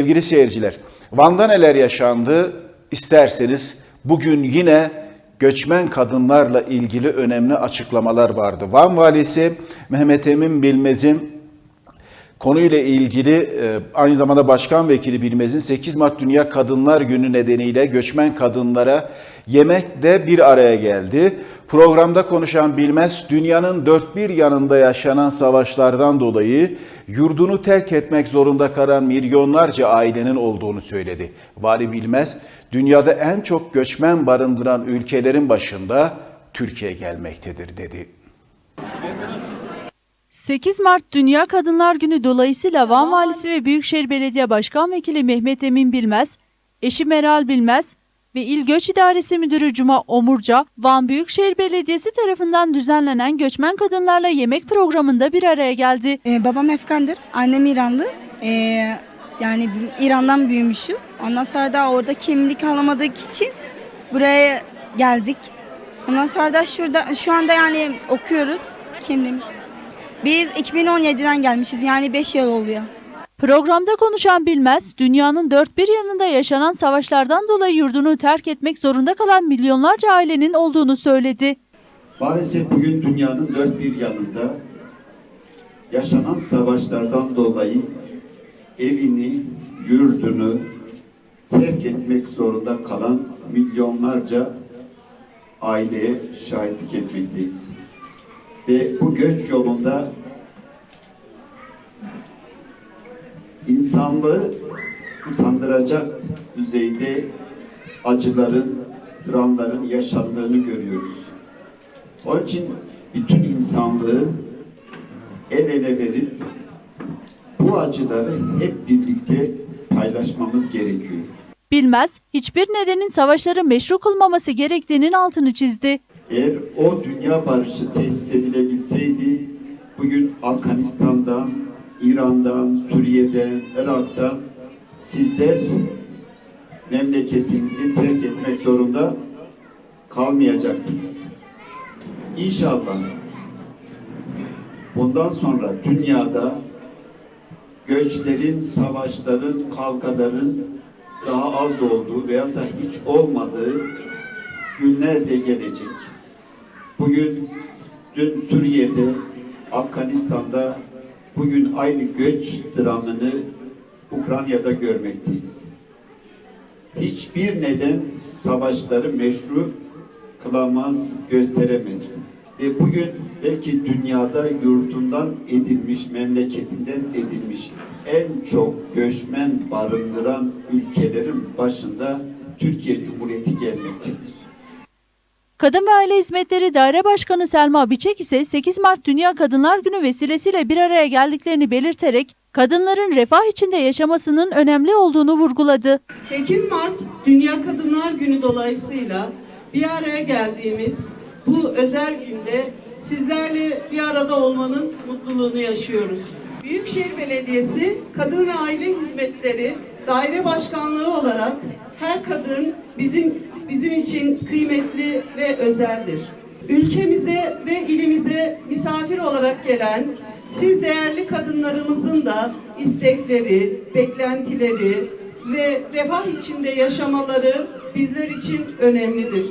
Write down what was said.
Sevgili seyirciler, Van'da neler yaşandı isterseniz bugün yine göçmen kadınlarla ilgili önemli açıklamalar vardı. Van valisi Mehmet Emin Bilmez'in konuyla ilgili e, aynı zamanda Başkan Vekili Bilmez'in 8 Mart Dünya Kadınlar Günü nedeniyle göçmen kadınlara yemekte bir araya geldi. Programda konuşan Bilmez, dünyanın dört bir yanında yaşanan savaşlardan dolayı yurdunu terk etmek zorunda kalan milyonlarca ailenin olduğunu söyledi. Vali Bilmez, dünyada en çok göçmen barındıran ülkelerin başında Türkiye gelmektedir dedi. 8 Mart Dünya Kadınlar Günü dolayısıyla Van Valisi ve Büyükşehir Belediye Başkan Vekili Mehmet Emin Bilmez, eşi Meral Bilmez ve İl Göç İdaresi Müdürü Cuma Omurca, Van Büyükşehir Belediyesi tarafından düzenlenen göçmen kadınlarla yemek programında bir araya geldi. Ee, babam Efkandır, annem İranlı. Ee, yani İran'dan büyümüşüz. Ondan sonra da orada kimlik alamadık için buraya geldik. Ondan sonra da şurada şu anda yani okuyoruz kimliğimiz. Biz 2017'den gelmişiz yani 5 yıl oluyor. Programda konuşan Bilmez, dünyanın dört bir yanında yaşanan savaşlardan dolayı yurdunu terk etmek zorunda kalan milyonlarca ailenin olduğunu söyledi. Maalesef bugün dünyanın dört bir yanında yaşanan savaşlardan dolayı evini, yurdunu terk etmek zorunda kalan milyonlarca aileye şahitlik etmekteyiz. Ve bu göç yolunda insanlığı utandıracak düzeyde acıların, dramların yaşandığını görüyoruz. Onun için bütün insanlığı el ele verip bu acıları hep birlikte paylaşmamız gerekiyor. Bilmez, hiçbir nedenin savaşları meşru kılmaması gerektiğinin altını çizdi. Eğer o dünya barışı tesis edilebilseydi bugün Afganistan'dan, İran'dan, Suriye'den, Irak'tan sizler memleketinizi terk etmek zorunda kalmayacaktınız. İnşallah bundan sonra dünyada göçlerin, savaşların, kavgaların daha az olduğu veya da hiç olmadığı günler de gelecek. Bugün dün Suriye'de, Afganistan'da bugün aynı göç dramını Ukrayna'da görmekteyiz. Hiçbir neden savaşları meşru kılamaz, gösteremez. Ve bugün belki dünyada yurdundan edilmiş, memleketinden edilmiş en çok göçmen barındıran ülkelerin başında Türkiye Cumhuriyeti gelmektedir. Kadın ve Aile Hizmetleri Daire Başkanı Selma Biçek ise 8 Mart Dünya Kadınlar Günü vesilesiyle bir araya geldiklerini belirterek kadınların refah içinde yaşamasının önemli olduğunu vurguladı. 8 Mart Dünya Kadınlar Günü dolayısıyla bir araya geldiğimiz bu özel günde sizlerle bir arada olmanın mutluluğunu yaşıyoruz. Büyükşehir Belediyesi Kadın ve Aile Hizmetleri Daire Başkanlığı olarak her kadın bizim bizim için kıymetli ve özeldir. Ülkemize ve ilimize misafir olarak gelen siz değerli kadınlarımızın da istekleri, beklentileri ve refah içinde yaşamaları bizler için önemlidir.